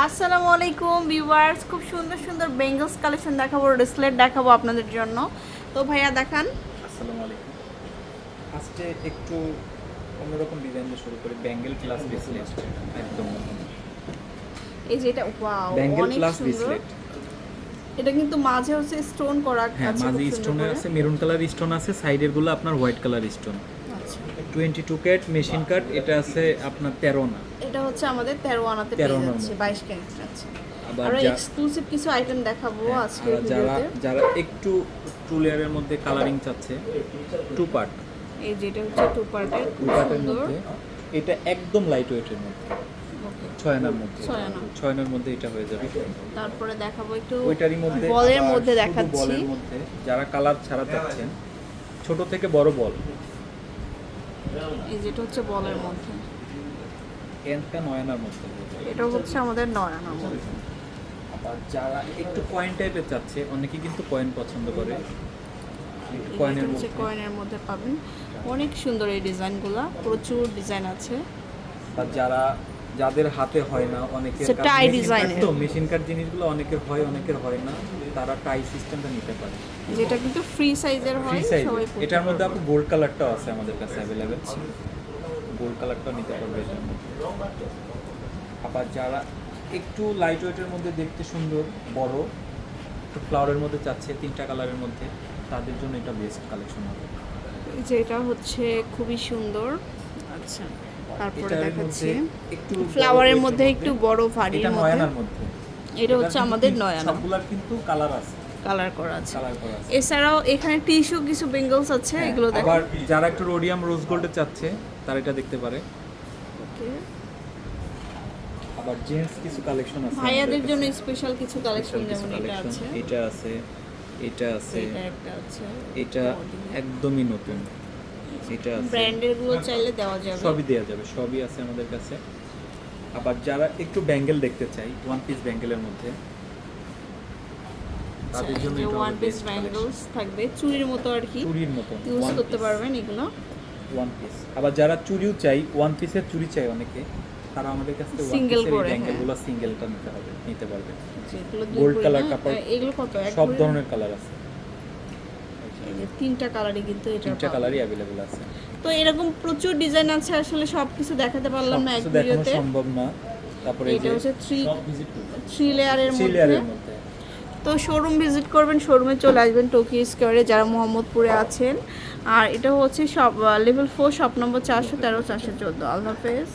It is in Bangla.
আসসালামু আলাইকুম ভিউয়ার্স খুব সুন্দর সুন্দর বেঙ্গলস কালেকশন দেখাবো রেসলেট দেখাবো আপনাদের জন্য। তো ভাইয়া দেখান। আসসালামু আলাইকুম। ফার্স্টে একটু অন্যরকম ডিজাইন দিয়ে শুরু করি ব্যাঙ্গেল প্লাস ব্রেসলেট একদম। এই যে এটা ওয়াও ব্যাঙ্গেল অনেক প্লাস ব্রেসলেট এটা কিন্তু মাঝে হচ্ছে স্টোন করা হ্যাঁ আছে মাঝে স্টোনের আছে মেরুন কালার স্টোন আছে সাইডেরগুলো আপনার white colour stone. Twenty two carat machine cut এটা আছে আপনার তেরো না এটা হচ্ছে আমাদের তেরো আনাতে পেয়ে 13 যাচ্ছে। বাইশ ক্যারেট আছে আবার এক্সক্লুসিভ কিছু আইটেম দেখাবো হ্যাঁ, আজকে যারা যারা একটু টু লেয়ারের মধ্যে কালারিং চাচ্ছে টু পার্ট এই যেটা হচ্ছে টু পার্টের টু পার্টের মধ্যে। এটা একদম লাইট ওয়েটের মধ্যে. ছয় আনার মধ্যে। আনা। ছয় আনার মধ্যে এটা হয়ে যাবে। তারপরে দেখাবো একটু ওইটারই মধ্যে বলের মধ্যে দেখাচ্ছি। বলের মধ্যে যারা কালার ছাড়া চাচ্ছেন ছোট থেকে বড় বল। এই যেটা হচ্ছে বলের মধ্যে। এনটা নয়নার মধ্যে? এটা হচ্ছে আমাদের নয়নার মধ্যে। আবার যারা একটু কয়েন টাইপের চাচ্ছে অনেকে কিন্তু কয়েন পছন্দ করে। কয়েনের হচ্ছে মধ্যে। কয়েনের মধ্যে পাবেন। অনেক সুন্দর এই ডিজাইনগুলো। প্রচুর ডিজাইন আছে। বা যারা যাদের হাতে হয় না অনেকের tie design তো মেশিন কাট জিনিসগুলো অনেকের হয় অনেকের হয় না তারা টাই সিস্টেমটা নিতে পারে। যেটা কিন্তু ফ্রি সাইজের ফ্রি হয় সাইজ সবাই এটার মধ্যে। আপনি গোল্ড কালারটাও আছে আমাদের কাছে অ্যাভেলেবেল গোল্ড কালারটাও নিতে পারবে মধ্যে। আবার যারা একটু লাইট ওয়েটের মধ্যে দেখতে সুন্দর বড় একটু ফ্লাওয়ারের মধ্যে চাচ্ছে তিনটা কালারের মধ্যে তাদের জন্য এটা বেস্ট কালেকশন হবে। এই যে এটা হচ্ছে খুবই সুন্দর। আচ্ছা। তারপরে দেখাচ্ছি। একটু ফ্লাওয়ারের মধ্যে একটু বড় ভারীর মধ্যে। এটা হচ্ছে আমাদের নয়ানা। সবগুলার কিন্তু কালার আছে। কালার করা আছে। এছাড়াও এখানে টিস্যু কিছু বেঙ্গলস আছে হ্যাঁ, এগুলো দেখো। আবার যারা একটু রোডিয়াম রোজ গোল্ডে চাচ্ছে তারা এটা দেখতে পারে। Okay. আবার জেন্টস কিছু কালেকশন আছে ভাইয়াদের জন্য স্পেশাল কিছু কালেকশন যেমন এটা আছে। এটা আছে এটা আছে এটা একটা আছে। এটা একদমই নতুন। এটা ব্র্যান্ডেরগুলো চাইলে দেওয়া যাবে। সবই দেওয়া যাবে সবই আছে আমাদের কাছে। আবার যারা একটু ব্যাঙ্গেল দেখতে চাই ওয়ান পিস ব্যাঙ্গেলের মধ্যে তাদের জন্য এটা ওয়ান পিস ব্যাঙ্গলস থাকবে চুরির মতো আর কি। চুরির মতো ইউজ করতে পারবেন এগুলো। ওয়ান পিস আবার যারা চুরিও চাই ওয়ান পিসের চুরি চাই অনেকে তারা আমাদের কাছ থেকে Single করে, হ্যাঁ। ব্যাঙ্গেলগুলো সিঙ্গেলটা নিতে হবে নিতে পারবে। দুই color কাপড়, এগুলো কত? সব? ধরনের কালার আছে। এই যে তিনটা কালারই কিন্তু এটা তিনটা কালারই অ্যাভেলেবেল আছে। তো এরকম প্রচুর ডিজাইন আছে আসলে সবকিছু দেখাতে পারলাম না এক ভিডিওতে। সম্ভব না। তারপরে এই এটা যে হচ্ছে থ্রি সব থ্রি লেয়ারের থ্রি মধ্যে। লেয়ারের মধ্যে। তো শোরুম ভিজিট করবেন শোরুমে চলে আসবেন টোকিও স্কোয়ারে যারা মোহাম্মদপুরে আছেন। আর এটা হচ্ছে সব লেভেল ফোর শপ নম্বর চারশো তেরো চারশো চোদ্দ। আল্লাহ হাফেজ।